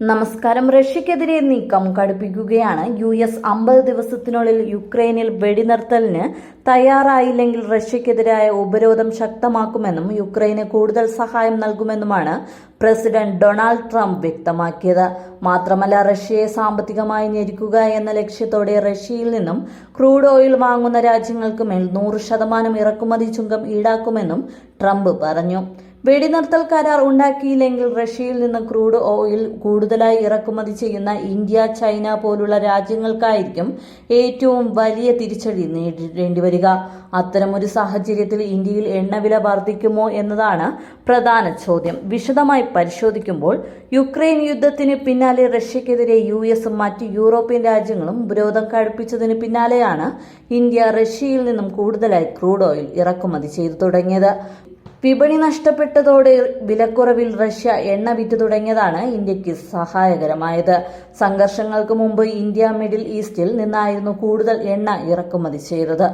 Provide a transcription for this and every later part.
നമസ്കാരം. റഷ്യക്കെതിരെ നീക്കം കടുപ്പിക്കുകയാണ്. U S അമ്പത് ദിവസത്തിനുള്ളിൽ യുക്രൈനിൽ വെടിനിർത്തലിന് തയ്യാറായില്ലെങ്കിൽ റഷ്യക്കെതിരായ ഉപരോധം ശക്തമാക്കുമെന്നും യുക്രൈന് കൂടുതൽ സഹായം നൽകുമെന്നുമാണ് പ്രസിഡന്റ് ഡൊണാൾഡ് ട്രംപ് വ്യക്തമാക്കിയത്. മാത്രമല്ല റഷ്യയെ സാമ്പത്തികമായി ഞെരുക്കുക എന്ന ലക്ഷ്യത്തോടെ റഷ്യയിൽ നിന്നും ക്രൂഡ് ഓയിൽ വാങ്ങുന്ന രാജ്യങ്ങൾക്ക് മേൽ നൂറ് ശതമാനം ഇറക്കുമതി ചുങ്കം ഈടാക്കുമെന്നും ട്രംപ് പറഞ്ഞു. വെടിനിർത്തൽ കരാർ ഉണ്ടാക്കിയില്ലെങ്കിൽ റഷ്യയിൽ നിന്ന് ക്രൂഡ് ഓയിൽ കൂടുതലായി ഇറക്കുമതി ചെയ്യുന്ന ഇന്ത്യ ചൈന പോലുള്ള രാജ്യങ്ങൾക്കായിരിക്കും ഏറ്റവും വലിയ തിരിച്ചടി നേരിടേണ്ടി വരിക. അത്തരമൊരു സാഹചര്യത്തിൽ ഇന്ത്യയിൽ എണ്ണവില വർദ്ധിക്കുമോ എന്നതാണ് പ്രധാന ചോദ്യം. വിശദമായി പരിശോധിക്കുമ്പോൾ യുക്രൈൻ യുദ്ധത്തിന് പിന്നാലെ റഷ്യക്കെതിരെ യു എസും മറ്റ് യൂറോപ്യൻ രാജ്യങ്ങളും ഉപരോധം കടുപ്പിച്ചതിന് പിന്നാലെയാണ് ഇന്ത്യ റഷ്യയിൽ നിന്നും കൂടുതലായി ക്രൂഡ് ഓയിൽ ഇറക്കുമതി ചെയ്തു തുടങ്ങിയത്. വിപണി നഷ്ടപ്പെട്ടതോടെ വിലക്കുറവിൽ റഷ്യ എണ്ണ വിറ്റു തുടങ്ങിയതാണ് ഇന്ത്യയ്ക്ക് സഹായകരമായത്. സംഘർഷങ്ങൾക്ക് മുമ്പ് ഇന്ത്യ മിഡിൽ ഈസ്റ്റിൽ നിന്നായിരുന്നു കൂടുതൽ എണ്ണ ഇറക്കുമതി ചെയ്തത്.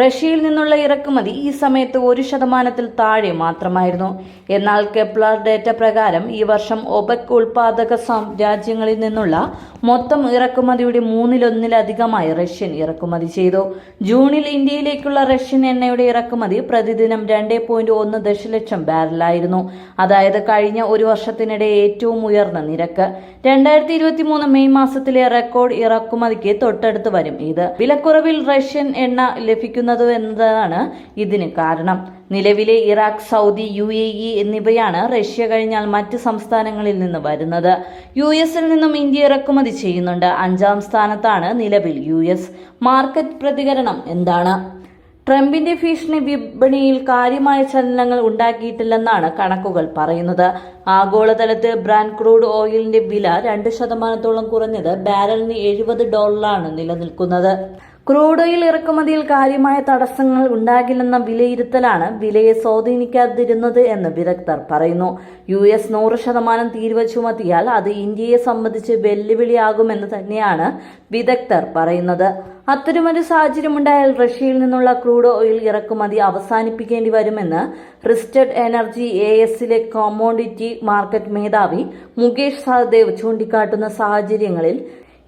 റഷ്യയിൽ നിന്നുള്ള ഇറക്കുമതി ഈ സമയത്ത് ഒരു ശതമാനത്തിൽ താഴെ മാത്രമായിരുന്നു. എന്നാൽ കെപ്ലർ ഡേറ്റ പ്രകാരം ഈ വർഷം ഒബക് ഉൽപാദക രാജ്യങ്ങളിൽ നിന്നുള്ള മൊത്തം ഇറക്കുമതിയുടെ മൂന്നിലൊന്നിലധികമായി റഷ്യൻ ഇറക്കുമതി ചെയ്തു. ജൂണിൽ ഇന്ത്യയിലേക്കുള്ള റഷ്യൻ എണ്ണയുടെ ഇറക്കുമതി പ്രതിദിനം രണ്ട് പോയിന്റ് ഒന്ന് ദശലക്ഷം ബാരലായിരുന്നു. അതായത് കഴിഞ്ഞ ഒരു വർഷത്തിനിടെ ഏറ്റവും ഉയർന്ന നിരക്ക്. രണ്ടായിരത്തി ഇരുപത്തി മൂന്ന് മെയ് മാസത്തിലെ റെക്കോർഡ് ഇറക്കുമതിക്ക് തൊട്ടടുത്ത് വരും ഇത്. വിലക്കുറവിൽ റഷ്യൻ എണ്ണ ലഭിക്കുന്നത് എന്നതാണ് ഇതിന് കാരണം. നിലവിലെ Iraq Saudi U A E എന്നിവയാണ് റഷ്യ കഴിഞ്ഞാൽ മറ്റ് സംസ്ഥാനങ്ങളിൽ നിന്ന് വരുന്നത്. യു എസിൽ നിന്നും ഇന്ത്യ ഇറക്കുമതി ചെയ്യുന്നുണ്ട്. അഞ്ചാം സ്ഥാനത്താണ് നിലവിൽ യു എസ്. മാർക്കറ്റ് പ്രതികരണം എന്താണ്? ട്രംപിന്റെ ഭീഷണി വിപണിയിൽ കാര്യമായ ചലനങ്ങൾ ഉണ്ടാക്കിയിട്ടില്ലെന്നാണ് കണക്കുകൾ പറയുന്നത്. ആഗോളതലത്തിൽ ബ്രാൻഡ് ക്രൂഡ് ഓയിലിന്റെ വില രണ്ട് ശതമാനത്തോളം കുറഞ്ഞത് ബാരലിന് എഴുപത് ഡോളറാണ് നിലനിൽക്കുന്നത്. ക്രൂഡ് ഓയിൽ ഇറക്കുമതിയിൽ കാര്യമായ തടസ്സങ്ങൾ ഉണ്ടാകില്ലെന്ന വിലയിരുത്തലാണ് വിലയെ സ്വാധീനിക്കാതിരുന്നത് എന്ന് വിദഗ്ധർ പറയുന്നു. യു എസ് നൂറ് ശതമാനം തീരുവ ചുമത്തിയാൽ അത് ഇന്ത്യയെ സംബന്ധിച്ച് വെല്ലുവിളിയാകുമെന്ന് തന്നെയാണ് വിദഗ്ധർ പറയുന്നത്. അത്തരമൊരു സാഹചര്യമുണ്ടായാൽ റഷ്യയിൽ നിന്നുള്ള ക്രൂഡ് ഓയിൽ ഇറക്കുമതി അവസാനിപ്പിക്കേണ്ടി വരുമെന്ന് റിസ്റ്റഡ് എനർജി എ എസിലെ കോമോഡിറ്റി മാർക്കറ്റ് മേധാവി മുകേഷ് സഹദേവ് ചൂണ്ടിക്കാട്ടുന്ന സാഹചര്യങ്ങളിൽ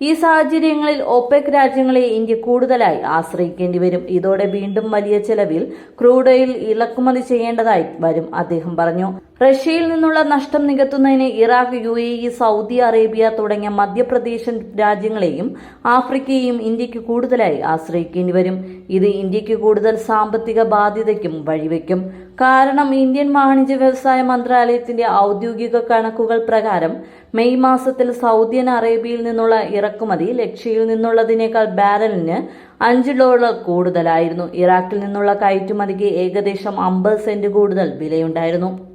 ഈ സാഹചര്യങ്ങളിൽ ഒപെക് രാജ്യങ്ങളെ ഇന്ത്യ കൂടുതലായി ആശ്രയിക്കേണ്ടി വരും. ഇതോടെ വീണ്ടും വലിയ ചെലവിൽ ക്രൂഡ് ഓയിൽ ഇറക്കുമതി ചെയ്യേണ്ടതായി വരും അദ്ദേഹം പറഞ്ഞു. റഷ്യയിൽ നിന്നുള്ള നഷ്ടം നികത്തുന്നതിന് Iraq U A E Saudi Arabia തുടങ്ങിയ മധ്യപ്രദേശൻ രാജ്യങ്ങളെയും ആഫ്രിക്കയെയും ഇന്ത്യയ്ക്ക് കൂടുതലായി ആശ്രയിക്കേണ്ടി വരും. ഇത് ഇന്ത്യയ്ക്ക് കൂടുതൽ സാമ്പത്തിക ബാധ്യതയ്ക്കും വഴിവെക്കും. കാരണം ഇന്ത്യൻ വാണിജ്യ വ്യവസായ മന്ത്രാലയത്തിന്റെ ഔദ്യോഗിക കണക്കുകൾ പ്രകാരം മെയ് മാസത്തിൽ സൗദി അറേബ്യയിൽ നിന്നുള്ള ഇറക്കുമതി ലക്ഷ്യയിൽ നിന്നുള്ളതിനേക്കാൾ ബാരലിന് അഞ്ച് ഡോളർ കൂടുതലായിരുന്നു. ഇറാഖിൽ നിന്നുള്ള കയറ്റുമതിക്ക് ഏകദേശം അമ്പത് സെന്റ് കൂടുതൽ വിലയുണ്ടായിരുന്നു.